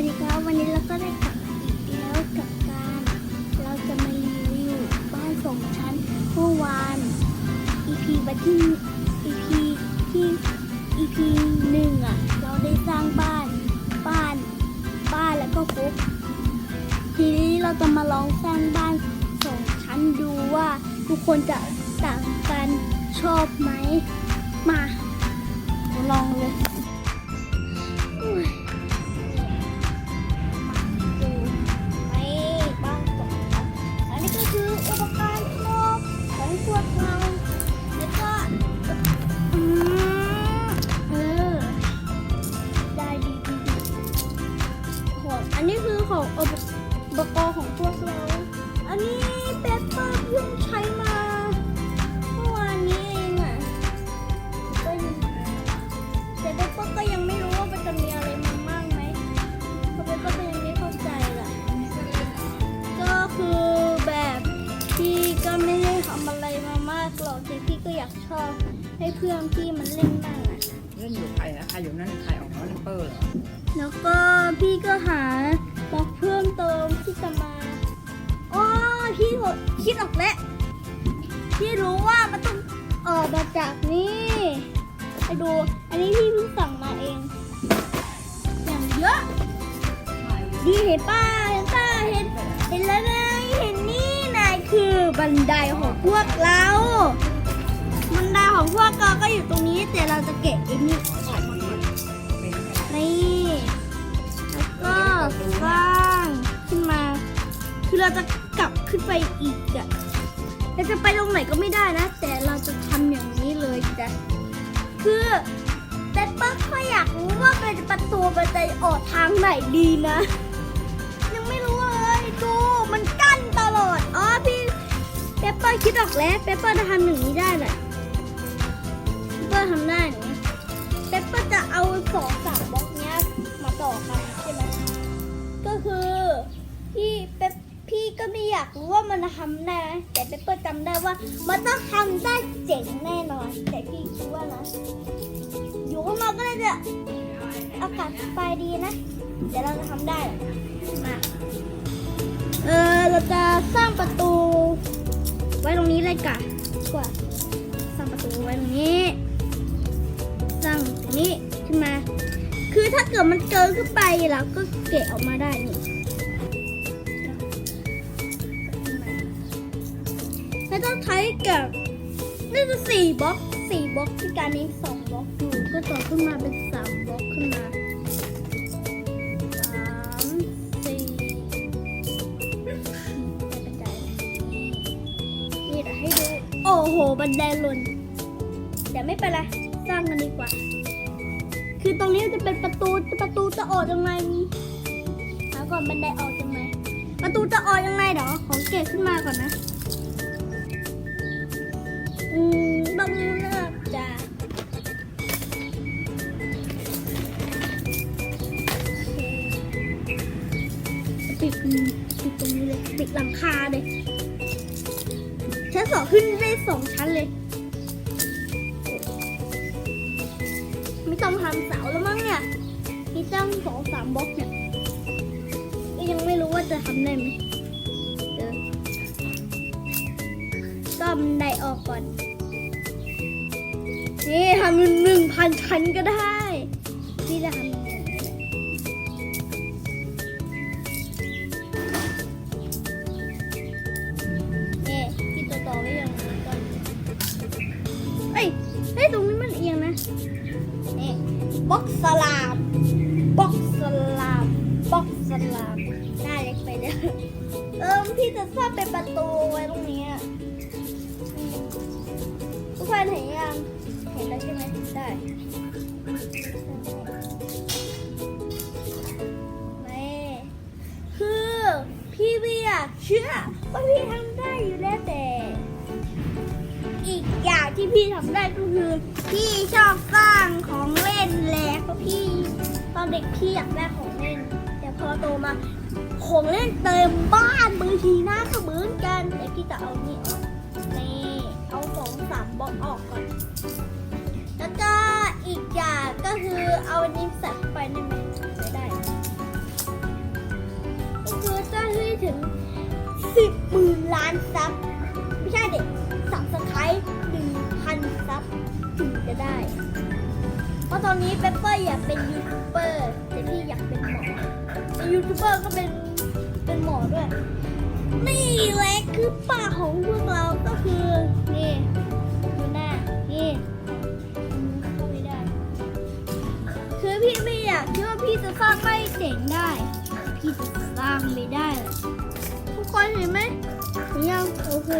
วัสดีครับวันนี้เราก็ได้กลับมาอีกแล้วกับการ เราจะมารีวิวบ้านสองชั้นเมื่อวาน EP วัที่ EP ที่ EP หนึ่งอะ เราได้สร้างบ้านบ้านบ้านแล้วก็ฟุกทีนี้เราจะมาลองสร้างบ้านสองชั้นดูว่าทุกคนจะต่างกันชอบไหมมาลองเลย ของอุปอุปกรณ์ของพวกเรา อันนี้เปปเปอร์เพิ่งใช้มาเมื่อวานนี้เองอะก็ยังแต่เปปเปอร์ก็ยังไม่รู้ว่ามันจะมีอะไรมาบ้างไหมเพราะเป็นก็ยังไม่เข้าใจแหละก็คือแบบพี่ก็ไม่ได้ทำอะไรมามากหรอกแต่พี่ก็อยากชอบให้เพื่อนพี่มันเล่นบ้างอะเล่นอยู่ใครนะใครอยู่นั่นใครออกมาเล่นเปอร์เหรอ แล้วก็พี่ก็ มาจากนี่ไปดู อันนี้พี่เพิ่งสั่งมาเอง อย่างเยอะ ดีเห็นป้าเห็นป้าเห็น เห็นแล้วนะเห็นนี่นายคือบันไดของพวกเรา บันไดของพวกเราก็อยู่ตรงนี้ แต่เราจะเก็บไอ้นี่ออกมาก่อนนี่ แล้วก็สร้างขึ้นมา คือเราจะกลับขึ้นไปอีกอะ เราจะไปตรงไหนก็ไม่ได้นะ แต่เราจะทำอย่างนี้เลยจ้ะคือแต่ป้าก็อยากรู้ว่าเป็นประตูมันจะออกทางไหนดีนะ ยังไม่รู้เลยดูมันกั้นตลอดอ๋อพี่เปปเปอร์คิดออกแล้วเปปเปอร์จะทำอย่างนี้ได้เลยเปปเปอร์ทำได้นะเปปเปอร์จะเอาสองสามบล็อกเนี้ยมาต่อกันใช่ไหมก็คือพี่เปปพี่ ก็ไม่อยากรู้ว่ามันทำได้ไหมแต่เปปเปอร์จำได้ว่า มันต้องทำได้เจ๋งแน่นอน แต่พี่คิดว่านะ อยู่ข้างนอกก็เลยจะอากาศสบายดีนะเดี๋ยวเราจะทำได้มาเออเราจะสร้างประตู ไว้ตรงนี้เลยกันกว่าสร้างประตูไว้ตรงนี้ สร้างตรงนี้ขึ้นมา คือถ้าเกิดมันเกินขึ้นไปเราก็เกะออกมาได้นี่ แล้วต้องใช้กับน่าจะสี่บล็อกสี่บล็อกที่การนี้สองบล็อกอยู่ก็ต่อขึ้นมาเป็นสามบล็อกขึ้นมาสามสี่ไม่เป็นไรนี่เดี๋ยวให้ดูโอ้โหบันไดหล่นแต่ไม่เป็นไรสร้างกันดีกว่า คือตรงนี้จะเป็นประตูประตูจะออกยังไงหาก่อนบันไดออกยังไงประตูจะออกยังไงเดี๋ยวขอเก็บขึ้นมาก่อนนะ อืมบังเลิกจะปิดปิดตรงนี้เลยปิดหลังคาเลยชั้นสองขึ้นได้สองชั้นเลย ไม่ต้องทำเสาแล้วมั้งเนี่ยมีตั้งสองสามบล็อกเนี่ยก็ยังไม่รู้ว่าจะทำได้ไหม ก็บันไดออกก่อน นี่ทำหนึ่งพันชั้นก็ได้พี่จะทำไงนี่พี่ตัวต่อไว้อย่างนี้ก่อนเฮ้ยเฮ้ยตรงนี้มันเอียงนะ นี่บ็อกสลามบ็อกสลามบ็อกสลามหน้าเล็กไปเด้อเออพี่จะสร้างเป็น เชื่อว่าพี่ทำได้อยู่แล้วแต่ อีกอย่างที่พี่ทำได้ก็คือพี่ชอบสร้างของเล่นแหละเพราะพี่ตอนเด็กพี่อยากได้ของเล่น แต่พอโตมาของเล่นเต็มบ้านบางทีหน้าก็เหมือนกันแต่พี่จะเอานี่ออกนี่เอาสองสามบล็อกออกก่อน แล้วก็อีกอย่างก็คือเอาอันนี้ใส่ไปได้ อนนี้เปเปอร์อยากเป็นยูทูบเบอร์แต่พี่อยากเป็นหมอยูทูบเบอร์ก็เป็นเป็นหมอด้วย นี่แหละคือป่าของพวกเราก็คือนี่ดูหน้านี่เข้าไม่ได้ คือพี่ไม่อยากคิดว่าพี่จะสร้างไม่เจ๋งได้ พี่จะสร้างไม่ได้ ทุกคนเห็นไหมเห็นยังโอเค